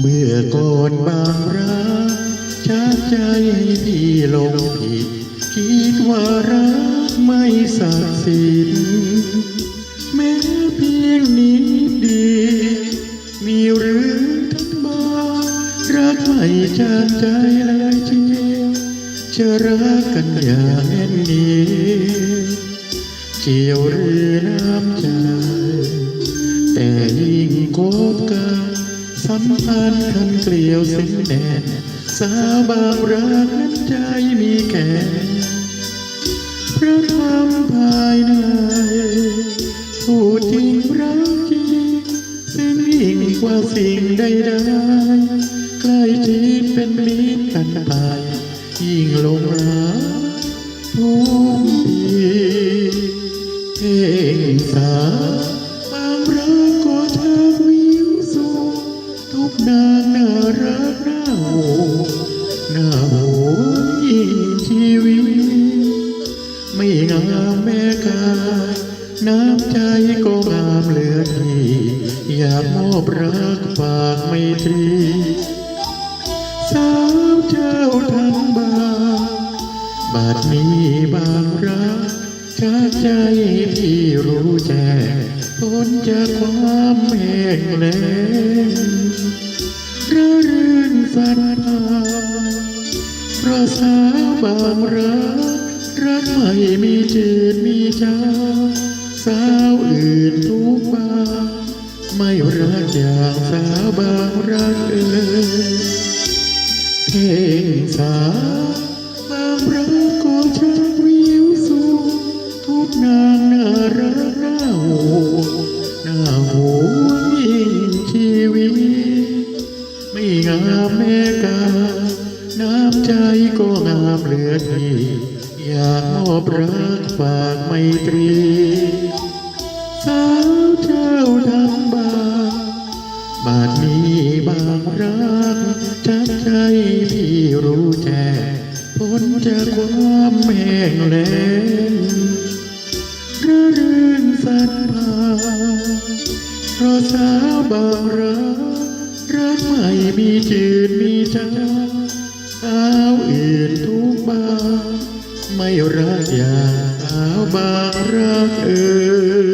เมื่อก่อนบางรักชักใจพี่ลงผิด คิดว่ารักไม่ศักดิ์สิทธิ์แม้เพียงนิดเดียวมีหรือทั้งบ้ารักไม่จาใจเลยเชียวจะรักกันอย่างแน่นเหนียวเจียวเรือน้ำใจ แต่ยิ่งคบกัน สัมพันธ์คันเกลียวเส้นแดนสาบางรักนั้นใจมีแก่พระธรรมภายในผู้จริงรักจริงซึ่งยิ่งกว่าสิ่งใดๆ น้ำใจก็งามเหลือที่อยากมอบรักฝากไมตรีสาวเจ้าทั้งบางบาดนี้บางรักชักใจที่รู้แจ้งพ้นจากความแห้งแล้งระรื่นสันพาเพระสาวบางรักรักไม่มีจืดมีจาง รักอย่างสาวบางรักเอ่ยเพลงสาวบางรักก็ชักวิวสูงทุกนางน่ารักน่าโหน่าโหยิ่งชีวิต ไม่งามแม่กา น้ำใจก็งามเหลือที่อยากมอบรักฝากไมตรีสา บางรักชักใจพี่รู้แจ้พ้นจากความแห้งแล้งระรื่นสันพาเพราะสาวบางรักรักไม่มีจืดมีจางสาวอื่นทุกบางไม่รักอย่างสาวบางรักเอ่